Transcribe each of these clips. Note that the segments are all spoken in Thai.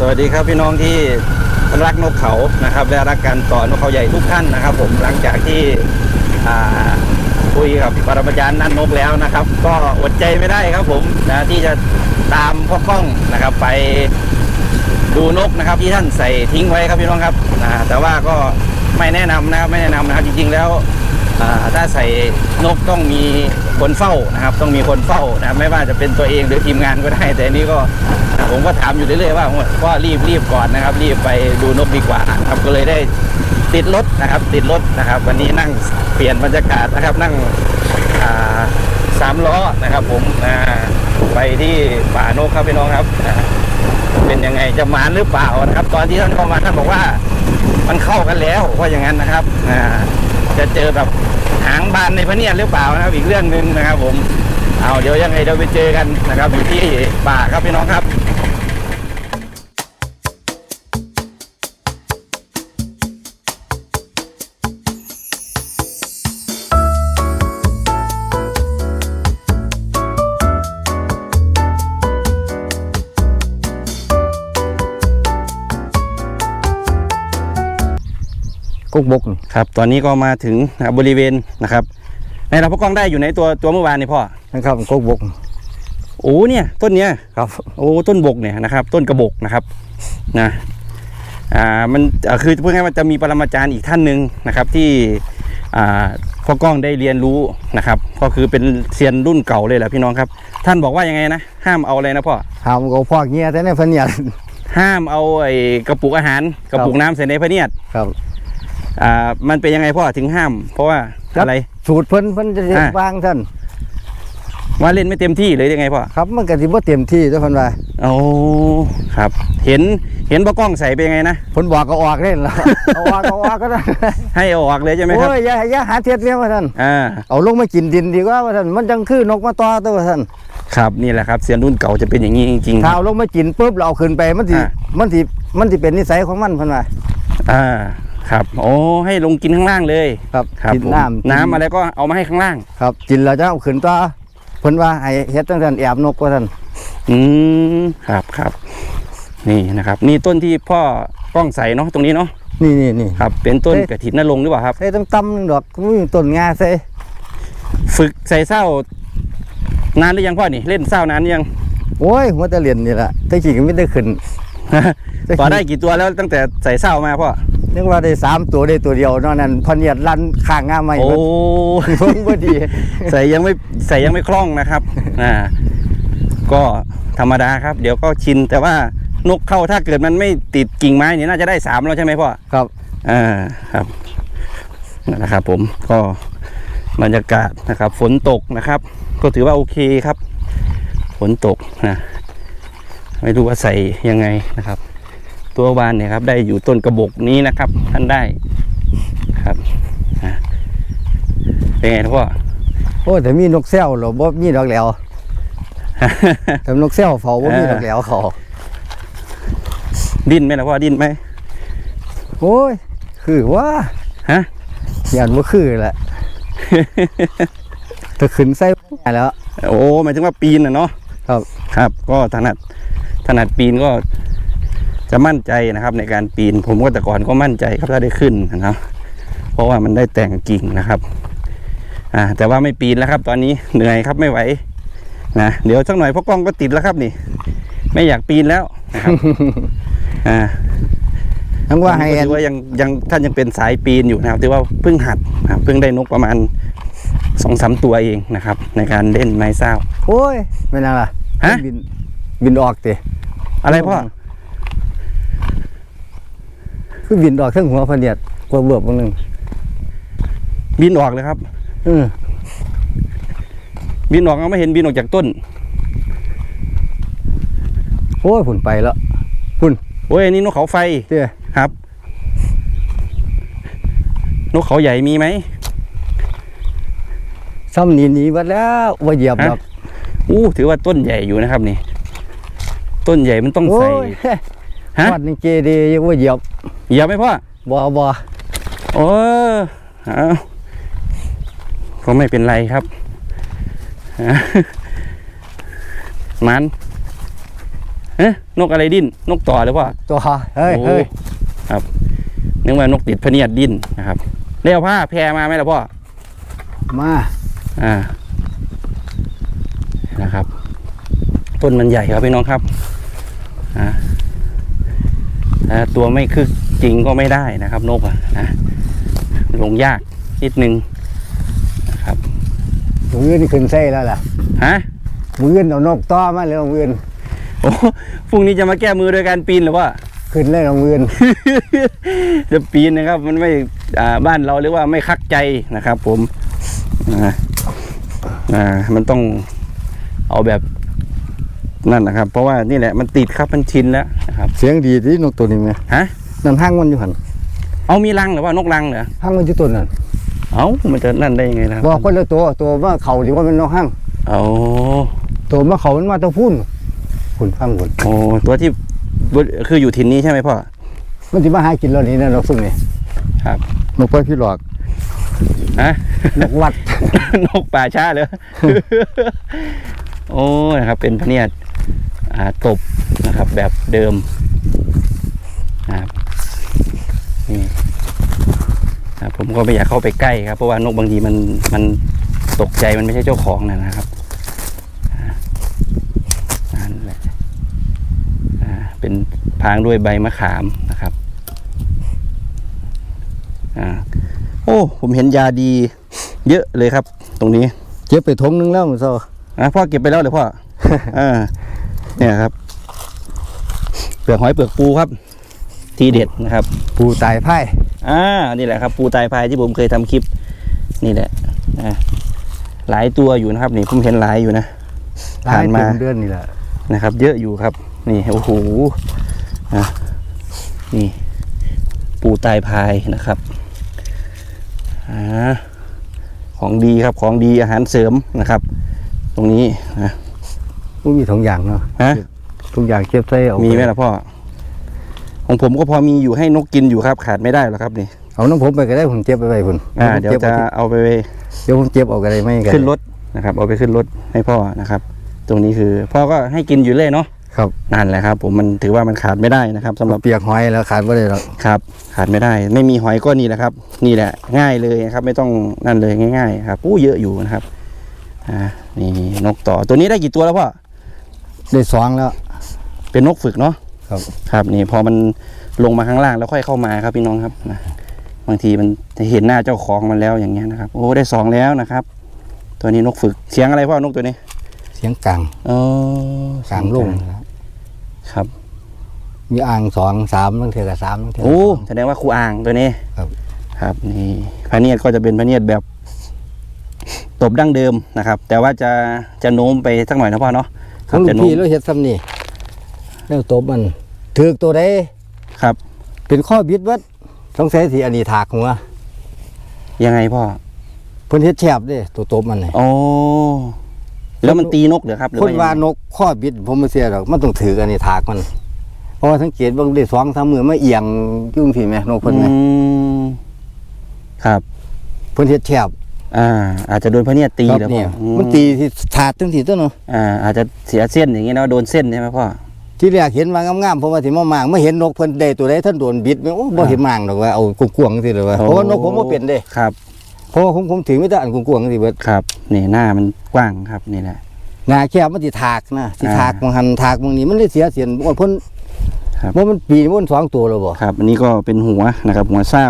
สวัสดีครับพี่น้องที่รักนกเขานะครับและรักการต่อนกเขาใหญ่ทุกท่านนะครับ ผมหลังจากที่คุยกับปรมาจารย์นั่นนกแล้วนะครับ ก็อดใจไม่ได้ครับผมนะที่จะตามพ่อกล้องนะครับ ไปดูนกนะครับที่ท่านใส่ทิ้งไว้ครับพี่น้องครับนะแต่ว่าก็ไม่แนะนำนะครับไม่แนะนำนะครับจริง ๆ แล้วถ้าใส่นกต้องมีคนเฝ้านะครับ ต้องมีคนเฝ้านะครับไม่ว่าจะเป็นตัวเองหรือทีมงานก็ได้ แต่อันนี้ก็ ผมก็ถามอยู่เรื่อยๆว่าก็รีบรีบก่อนนะครับ รีบไปดูนกดีกว่าครับก็เลยได้ติดรถนะครับ ติดรถนะครับ วันนี้นั่งเปลี่ยนบรรยากาศนะครับ นั่งสามล้อนะครับ ผมไปที่ป่านกครับพี่น้องครับเป็นยังไงจะมานหรือเปล่านะครับ ตอนที่ท่านเข้ามาท่านบอกว่ามันเข้ากันแล้วว่าอย่างนั้นนะครับจะเจอแบบหางบานในพระเนียดหรือเปล่านะครับ อีกเรื่องหนึ่งนะครับ ผมเอาเดี๋ยวยังไงเดี๋ยวไปเจอกันนะครับ อยู่ที่ป่าครับพี่น้องครับ กุ๊กบกนี่ครับตอนนี้ก็มาถึงนะครับบริเวณนะครับ ในเราพกกล้องได้อยู่ในตัวตัวเมื่อวานนี่พ่อนะครับกุ๊กบกโอ้เนี่ยต้นเนี้ยครับโอ้ต้นบกเนี่ยนะครับ ต้นกระบกนะครับนะอ่ามันอ่าคือพูดง่ายๆว่าจะมีปรมาจารย์อีกท่านหนึ่งนะครับที่อ่าพ่อกล้องได้เรียนรู้นะครับ ก็คือเป็นเซียนรุ่นเก่าเลยแหละพี่น้องครับ ท่านบอกว่ายังไงนะห้ามเอาอะไรนะพ่อหามก็พอกเงี้ยแต่ในพะเนียดห้ามเอาไอ้กระปุกอาหารกระปุกน้ำใส่ในพระเนียดครับ อ่ามันเป็นยังไงพ่อถึงห้าม เพราะว่าครับ อะไร สูตรเพิ่นเพิ่นจะเฮ็ดอ่าวางท่านว่าเล่นไม่เต็มที่หรือยังไงพ่อครับมันก็สิบ่เต็มที่เด้อเพิ่นว่าโอ้ครับ เห็นเห็นพ่อกล้องใส่เป็นยังไงนะ เพิ่นบอกก็ออกเล่นแล้วเอาออกก็ออกก็ได้ให้เอาออกเลยใช่ไหมครับโอ้ยอย่าอย่าหาเทียดเมียว่าท่านอ่าเอาลงมากินดินดีกว่าว่าท่านมันจังคือนกมาต่อตัวว่าท่านครับนี่แหละครับเซียนรุ่นเก่าจะเป็นอย่างนี้จริงๆถ้าเอาลงมากินปุ๊บเราเอาขึ้นไปมันสิอ่ามันสิมันสิเป็นนิสัยของมันเพิ่นว่าอ่า ครับโอ้ให้ลงกินข้างล่างเลยครับครับกินผมน้ำน้ำอะไรก็เอามาให้ข้างล่าง ครับกินแล้วจะเอาขึ้นต่อเพิ่นว่าให้เฮ็ดจังซั่นแอบนกว่าท่านอืมครับครับ นี่นะครับ นี่ต้นที่พ่อกล้องใส่เนาะตรงนี้เนาะนี่นี่นี่ ครับ เป็นต้นเอ๊ะกระถินนรงค์หรือเปล่าครับ ใส่ตำๆนึงดอกมีต้นงาใส่ฝึกใส่เศร้านานหรือยังพ่อนี่เล่นเศร้านานหรือยัง โอ้ยหัวแตะเรียนนี่ล่ะแต่กี้ก็ไม่ได้ขึ้น ต่อได้กี่ตัวแล้วตั้งแต่ใส่เศร้ามาพ่อ นึกว่าได้สามตัวได้ตัวเดียวนอกนั้นพะเนียดลั่นข้างงามใหม่โอ้เพิ่งบ่ดี ใส่ยังไม่ใส่ยังไม่คล่องนะครับอ่าก็ธรรมดาครับ เดี๋ยวก็ชินแต่ว่านกเข้าถ้าเกิดมันไม่ติดกิ่งไม้เนี่ยน่าจะได้สามแล้วใช่ไหมพ่อครับ อ่าครับนั่นนะครับ ผมก็บรรยากาศนะครับ ฝนตกนะครับ ก็ถือว่าโอเคครับ ฝนตกนะไม่รู้ว่าใส่ยังไงนะครับ ตัววานเนี่ยครับ ได้อยู่ต้นกระบอกนี้นะครับ ท่านได้ครับอ่าเป็นไงนะพ่อโอ้แต่มีนกแซวเหรอบ่มีดอกแหล้วแต่นกแซวเฝ้าบ่มีดอกแหล้วเขาดิ้นไหมล่ะพ่อดิ้นไหมโอ้ยคือว่าฮะยันบ่คือแหละถ้าขึ้นใส่แล้ว โอ้หมายถึงว่าปีนน่ะเนาะครับครับ ก็ถนัดถนัดปีนก็ จะมั่นใจนะครับ ในการปีน ผมก็แต่ก่อนก็มั่นใจครับถ้าได้ขึ้นนะครับ เพราะว่ามันได้แต่งกิ่งนะครับ อ่า แต่ว่าไม่ปีนแล้วครับ ตอนนี้เหนื่อยครับไม่ไหวนะเดี๋ยวสักหน่อยพ่อกล้องก็ติดแล้วครับนี่ ไม่อยากปีนแล้วนะครับอ่าทั้งว่าให้ผมก็ถือว่ายังยังท่านยังเป็นสายปีนอยู่นะครับถือว่าเพิ่งหัดนะครับเพิ่งได้นกประมาณสองสามตัวเองนะครับ ในการเล่นไม้เศร้าโอ้ยไม่น่าล่ะฮะบินบินออกติอะไรพ่อ คือบินออกทั้งหัวพะเนียดกว่าเบือบนึงบินออกเลยครับเออบินออกเราไม่เห็นบินออกจากต้นโอ้ยผุนไปแล้วโอ้ยอันนี้นกเขาไฟเจ้ครับ นกเขาใหญ่มีไหมซ้ำหนีหนีวัดแล้วว่าเหยียบฮะดอกอู้ถือว่าต้นใหญ่อยู่นะครับนี่ ต้นใหญ่มันต้องโอ้ใส่ยฮะวัดนี่เจดีย์ยังว่าเหยียบ เหยียบไหมพ่อ บ่บ่โอ้เอาก็ไม่เป็นไรครับฮะมันเอ๊ะนกอะไรดิ้น นกต่อหรือเปล่าตัวเฮ้ยโอ้เฮ้ยครับ นึกว่านกติดพะเนียดดิ้นนะครับได้เอาผ้าแพรมาไหมล่ะพ่อ มาอ่านะครับ ต้นมันใหญ่ครับพี่น้องครับอ่าอ่าตัวไม่คึก จริงก็ไม่ได้นะครับ นกอะนะลงยากนิดนึงนะครับมืออื่นขึ้นไส้แล้วล่ะฮะมืออื่นเอานกต่อมาเลยมืออื่นโอ้พรุ่งนี้จะมาแก้มือโดยการปีนหรือว่าขึ้นเลยเอามืออื่นจะปีนนะครับ มันไม่อ่าบ้านเราเรียกว่าไม่คักใจนะครับ ผมอ่าอ่ามันต้องเอาแบบนั่นนะครับ เพราะว่านี่แหละมันติดครับมันชินแล้วนะครับ เสียงดีที่นกตัวนี้ไหมฮะ นั่นห้างมันอยู่หันเอามีรังหรือว่านกรังเหรอห้างมันอยู่ตัวนั้นเอามันจะนั่นได้ยังไงนะครับบอกคนละตัวตัวว่าเขาที่ว่าเป็นนกห้างเอาตัวมาเขามันมาตัวพุ่นคุณฟังคุณโอ้ตัวที่คืออยู่ถิ่นนี้ใช่ไหมพ่อมันจะมาหากินเรานี่นะนกซุ่มนี่ครับนกไปพี่หลอกฮะนกวัด นกป่าช้าเลยโอ้นะครับ เป็นพะเนียดอ่าตบนะครับ แบบเดิมนะครับ นี่ครับผมก็ไม่อยากเข้าไปใกล้ครับ เพราะว่านกบางทีมันมันตกใจมันไม่ใช่เจ้าของนะนะครับอ่านั่นแหละอ่าเป็นพรางด้วยใบมะขามนะครับอ่าโอ้ ผมเห็นยาดี เยอะเลยครับ ตรงนี้เจ็บไปทงนึงแล้วมันเศร้าอะพ่อเก็บไปแล้วเหรือพ่ออ่าเนี่ยครับ เปลือกหอยเปลือกปูครับ ทีเด็ดนะครับ ปูตายไพ่อ่านี่แหละครับ ปูตายพายที่ผมเคยทำคลิป นี่แหละนะหลายตัวอยู่นะครับ นี่ผมเห็นหลายอยู่นะตายผ่านมาเต็มเดือนนี่แหละนะครับ เยอะอยู่ครับ นี่โอ้โหอะนี่ปูตายพายนะครับอ่าของดีครับของดีอาหารเสริมนะครับ ตรงนี้นะมันมีทุกอย่างเนาะฮะทุกอย่างเก็บใส่เอามีมีไหมล่ะพ่อ ของผมก็พอมีอยู่ให้นกกินอยู่ครับ ขาดไม่ได้หรอกครับนี่เอาน้ำผมไปก็ได้ผมเจ็บไปไปคุณอ่าเดี๋ยวจะเอาไปเดี๋ยวผมเจ็บเอาก็ได้ไม่ก็ได้ขึ้นรถนะครับ เอาไปขึ้นรถให้พ่อนะครับ ตรงนี้คือพ่อก็ให้กินอยู่เลยเนาะครับนั่นแหละครับ ผมมันถือว่ามันขาดไม่ได้นะครับสำหรับเปียกหอยแล้วขาดไม่ได้หรอกครับ ขาดไม่ได้ ไม่มีหอยก็นี่แหละครับ นี่แหละ ง่ายเลยนะครับ ไม่ต้องนั่นเลยง่าย ๆ ครับอู้เยอะอยู่นะครับอ่านี่นกต่อตัวนี้ได้กี่ตัวแล้วพ่อได้สองแล้ว เป็นนกฝึกเนาะ ครับ ครับนี่พอมันลงมาข้างล่างแล้วค่อยเข้ามาครับพี่น้องครับนะบางทีมันจะเห็นหน้าเจ้าของมันแล้วอย่างเงี้ยนะครับ โอ้ได้สองแล้วนะครับ ตัวนี้นกฝึกเสียงอะไรพ่อนกตัวนี้ เสียงกลางเออกลางลงครับ มีอ่างสองสามตั้งเท่ากับสามตั้งเท่าโอ้แสดงว่าครูอ่างตัวนี้ครับ ครับนี่พระเนียดก็จะเป็นพระเนียดแบบตบดั้งเดิมนะครับ แต่ว่าจะจะโน้มไปสักหน่อยนะพ่อเนาะคขรัอบงลูจะกโน้พี่มเราเฮ็ดซ้ำนี่ แล้วตบมันถือกตัวใดครับ เป็นข้อบิดเวัดสงสัยสิอันนี้ถากหัวยังไงพ่อเพิ่นเฮ็ดแฉบเด้ตัวตบมันนี่โอ้แล้วมันตีนกเหรอครับหรือคนว่าว่ายังไงนกข้อบิดผมไม่เสียหรอกมันต้องถืออันนี้ถากมันเพราะว่าสังเกตเบางได้สองสามมือมาเอียงยุ่งสิแม่นกเพิ่นแม่อืมครับเพิ่นเฮ็ดแฉบอ่า อาจจะโดนพระเนียดตีครับเหรอพ่เนี่อยอืมันตีที่ถาดจังซี่ตัวเนาะอ่าอาจจะเสียเส้นอย่างเงี้ยนะโดนเส้นใช่ไหมพ่อ ที่แรกเห็นว่างามๆเพราะว่าสิมามางไม่เห็นนกเพิ่นได้ตัวใดท่านโดนบิดแม่โอ้บ่เห็นมางดอกว่าเอากวางๆสิเลยว่าโอ้เพราะว่านกผมบ่เป็นเด้ครับเพราะว่าผมผมถือไม่ได้อันกวางๆสิเบิดครับนี่หน้ามันกว้างครับนี่แหละหน้าแคบมันสิถากนะสิอ่าถากบางหันถากบางนี้มันเลยเสียเสียนบ่เพิ่นครับบ่มันปีมันสองตัวแล้วบ่ครับ อันนี้ก็เป็นหัวนะครับ หัวเศร้า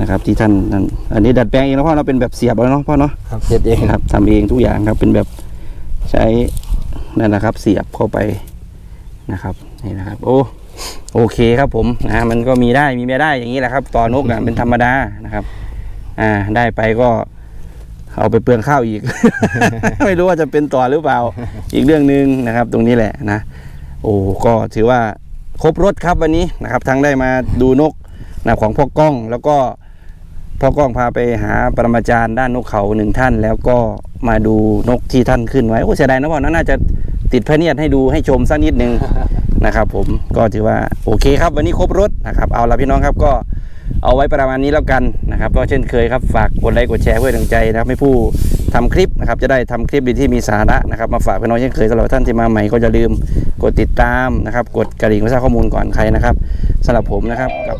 นะครับ ที่ท่านนั่นอันนี้ดัดแปลงเองนะพ่อเราะเป็นแบบเสียบแล้วเนาะพ่อเนาะครับเฮ็ดเองครับทำเองทุกอย่างครับเป็นแบบใช้นั่นนะครับ เสียบเข้าไป นะครับนี่นะครับ โอ้โอเคครับผมนะมันก็มีได้มีไม่ได้อย่างนี้แหละครับ ต่อนกอะเป็นธรรมดานะครับ อ่า ได้ไปก็เอาไปเปลืองข้าวอีก ไม่รู้ว่าจะเป็นต่อหรือเปล่า อีกเรื่องหนึ่งนะครับ ตรงนี้แหละนะ โอ้ก็ถือว่าครบรถครับวันนี้นะครับ ทั้งได้มาดูนกนะของพ่อกล้องแล้วก็พ่อกล้องพาไปหาปรมาจารย์ด้านนกเขาหนึ่งท่าน แล้วก็มาดูนกที่ท่านขึ้นไว้โอ้เสียดายนะพ่อนะน่าจะ ติดพระเนียดให้ดูให้ชมสักนิดหนึ่งนะครับผมก็ถือว่าโอเคครับวันนี้ครบรถนะครับเอาละพี่น้องครับก็เอาไว้ประมาณนี้แล้วกันนะครับก็เช่นเคยครับฝากกดไลค์กดแชร์เพื่อเป็นกำลังใจนะครับให้ผู้ทำคลิปนะครับจะได้ทำคลิปดีที่มีสาระนะครับมาฝากพี่น้องเช่นเคยสำหรับท่านที่มาใหม่ก็อย่าลืมกดติดตามนะครับ กดกระดิ่งเพื่อทราบข้อมูลก่อนใครนะครับสำหรับผมนะครับกับ